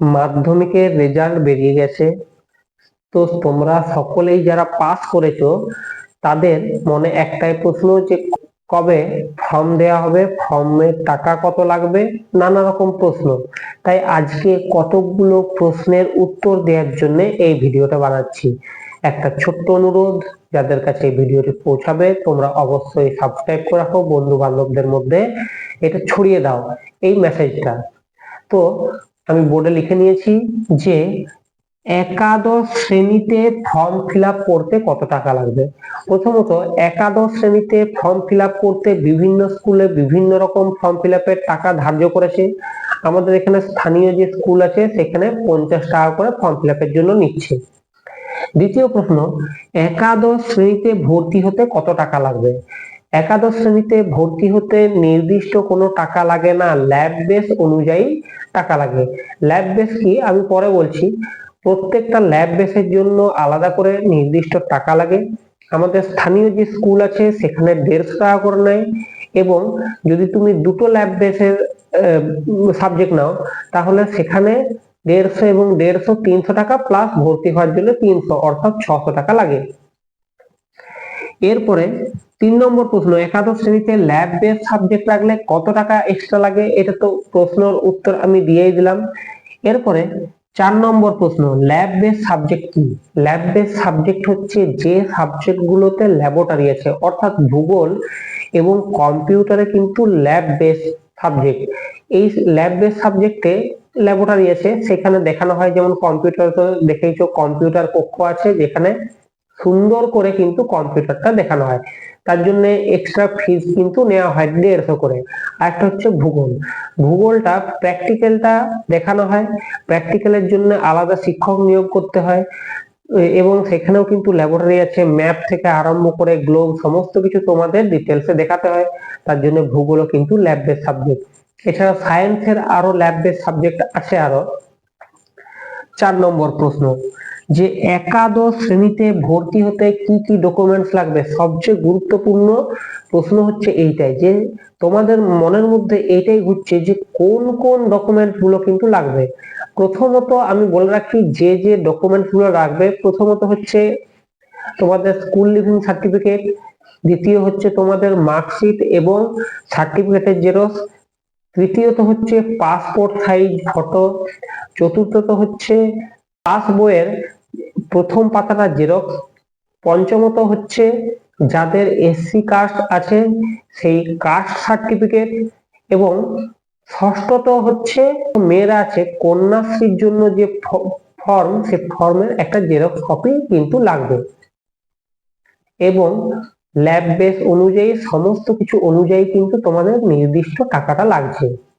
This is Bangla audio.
মাধ্যমিকের রেজাল্ট বেরিয়ে গেছে। তো তোমরা সকলেই যারা পাস করেছ, তাদের মনে একটাই প্রশ্ন যে, কবে ফর্ম দেওয়া হবে? ফর্মের টাকা কত লাগবে? নানা রকম প্রশ্ন। তাই আজকে কতকগুলো প্রশ্নের উত্তর দেওয়ার জন্য এই ভিডিওটা বানাচ্ছি। একটা ছোট্ট অনুরোধ, যাদের কাছে এই ভিডিওটি পৌঁছাবে, তোমরা অবশ্যই সাবস্ক্রাইব করে রাখো। বন্ধু বান্ধবদের মধ্যে এটা ছড়িয়ে দাও, এই মেসেজটা তো আমি বোর্ডে লিখে নিয়েছি যে একাদশ শ্রেণীতে ফর্ম ফিল করতে কত টাকা লাগবে? প্রথমত, একাদশ শ্রেণীতে ফর্ম ফিল করতে বিভিন্ন স্কুলে বিভিন্ন রকম ফর্ম ফিল টাকা ধার্য করেছে। আমাদের এখানে স্থানীয় যে স্কুল আছে, সেখানে পঞ্চাশ টাকা করে ফর্ম ফিল জন্য নিচ্ছে। দ্বিতীয় প্রশ্ন, একাদশ শ্রেণীতে ভর্তি হতে কত টাকা লাগবে? একাদশ শ্রেণীতে ভর্তি হতে নির্দিষ্ট কোনো টাকা লাগে না। ল্যাব বেস অনুযায়ী টাকা লাগে। ল্যাব বেস কি? আমি পরে বলছি। প্রত্যেকটা ল্যাব বেসের জন্য আলাদা করে নির্দিষ্ট টাকা লাগে। আমাদের স্থানীয় যে স্কুল আছে, সেখানে দেড়শো টাকা করে নেয় এবং যদি তুমি দুটো ল্যাব বেসের সাবজেক্ট নাও, তাহলে সেখানে দেড়শো এবং দেড়শো তিনশো টাকা প্লাস ভর্তি হওয়ার জন্য তিনশো, অর্থাৎ ছশো টাকা লাগে। এরপরে তিন নম্বর প্রশ্ন, একাদশ শ্রেণীতে ল্যাব বেস সাবজেক্ট রাখলে কত টাকা এক্সট্রা লাগে? এটা তো প্রশ্নের উত্তর আমি দিয়েই দিলাম। এরপরে চার নম্বর প্রশ্ন ল্যাব বেস সাবজেক্ট কি? ল্যাব বেস সাবজেক্ট হচ্ছে যে সাবজেক্ট গুলোতে ল্যাবরেটরি আছে, অর্থাৎ ভূগোল এবং কম্পিউটারে কিন্তু ল্যাব বেস সাবজেক্ট এই ল্যাব বেস সাবজেক্টে ল্যাবরেটরি আছে, সেখানে দেখানো হয়, যেমন কম্পিউটার তো দেখেইছো কম্পিউটার কক্ষ আছে, যেখানে সুন্দর করে কিন্তু কম্পিউটারটা দেখানো হয়। তার জন্য এক্সট্রা ফিজ কিন্তু নেওয়া হয় দেড়শো করে। আর একটা হচ্ছে ভূগোল। ভূগোলটা প্র্যাকটিক্যালটা দেখানো হয়। প্র্যাকটিক্যালের জন্য আলাদা শিক্ষক নিয়োগ করতে হয়। এবং সেখানেও কিন্তু ল্যাবরেটরি আছে। ম্যাপ থেকে আরম্ভ করে গ্লোব সমস্ত কিছু তোমাদের ডিটেলসে দেখাতে হয়। তার জন্য ভূগোলও কিন্তু ল্যাব বেস সাবজেক্ট এছাড়া সায়েন্সের আরও ল্যাব বেস সাবজেক্ট আছে আরও। চার নম্বর প্রশ্ন, যে একাদশ শ্রেণীতে ভর্তি হতে কি কি ডকুমেন্টস লাগবে? সবচেয়ে গুরুত্বপূর্ণ প্রশ্ন হচ্ছে এইটাই, যে তোমাদের মনের মধ্যে এইটাই ঘুরছে যে কোন কোন ডকুমেন্টগুলো কিন্তু লাগবে। প্রথমত আমি বলে রাখি, যে যে ডকুমেন্টগুলো লাগবে, প্রথমত হচ্ছে তোমাদের স্কুল লিভিং সার্টিফিকেট দ্বিতীয় হচ্ছে তোমাদের মার্কশিট এবং সার্টিফিকেটের জেরক্স তৃতীয়ত হচ্ছে পাসপোর্ট সাইজ ফটো চতুর্থত হচ্ছে পাস বইয়ের প্রথম পাতাটা জেরক্স পঞ্চমত হচ্ছে যাদের এসসি কাস্ট আছে সেই কাস্ট সার্টিফিকেট এবং ষষ্ঠত হচ্ছে মেয়েরা আছে কন্যাশ্রীর জন্য যে ফর্ম সে ফর্মের একটা জেরক্স কপি কিন্তু লাগবে। এবং ল্যাব বেস অনুযায়ী সমস্ত কিছু অনুযায়ী কিন্তু তোমাদের নির্দিষ্ট টাকাটা লাগছে।